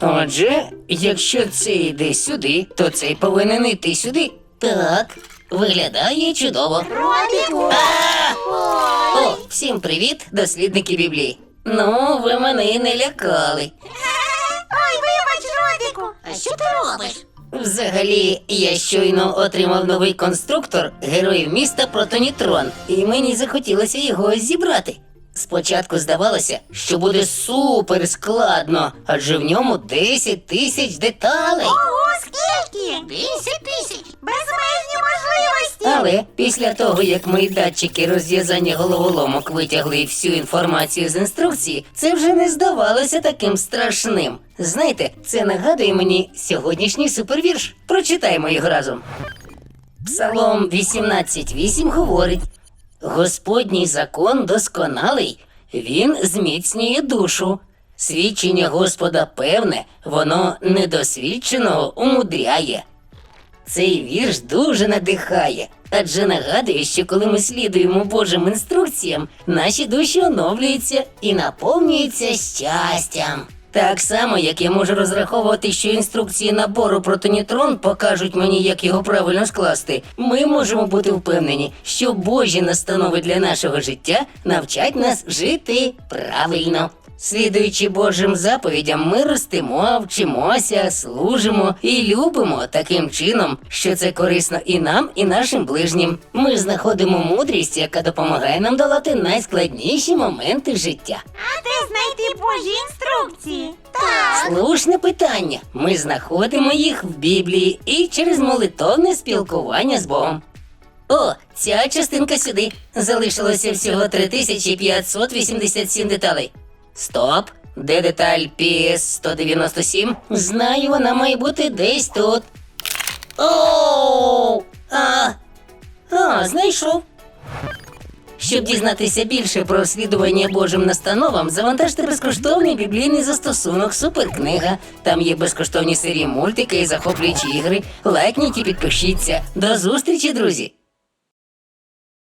Отже, якщо це йде сюди, то цей повинен йти сюди. Так, виглядає чудово. Робіку! О, всім привіт, дослідники Біблії. Ну, ви мене не лякали. Ой, вибач, Робіку! А що ти робиш? Взагалі, я щойно отримав новий конструктор героїв міста Протонітрон, і мені захотілося його зібрати. Спочатку здавалося, що буде супер складно, адже в ньому 10 тисяч деталей. Ого, скільки? Десять тисяч! Безмежні можливості! Але після того, як мої датчики розв'язання головоломок витягли всю інформацію з інструкції, це вже не здавалося таким страшним. Знаєте, це нагадує мені сьогоднішній супервірш. Прочитаймо його разом. Псалом 18.8 говорить: Господній закон досконалий, він зміцнює душу. Свідчення Господа певне, воно недосвідченого умудряє. Цей вірш дуже надихає, адже нагадує, що коли ми слідуємо Божим інструкціям, наші душі оновлюються і наповнюються щастям. Так само, як я можу розраховувати, що інструкції набору протонітрон покажуть мені, як його правильно скласти, ми можемо бути впевнені, що Божі настанови для нашого життя навчать нас жити правильно. Слідуючи Божим заповідям, ми ростемо, вчимося, служимо і любимо таким чином, що це корисно і нам, і нашим ближнім. Ми знаходимо мудрість, яка допомагає нам долати найскладніші моменти життя. Знайти Божі інструкції? Так. Слушне питання. Ми знаходимо їх в Біблії і через молитовне спілкування з Богом. О, ця частинка сюди. Залишилося всього 3587 деталей. Стоп. Де деталь PS-197? Знаю, вона має бути десь тут. Оу! А, а, знайшов. Щоб дізнатися більше про слідування Божим настановам, завантажте безкоштовний біблійний застосунок Суперкнига. Там є безкоштовні серії мультики і захоплюючі ігри. Лайкніть і підпишіться. До зустрічі, друзі!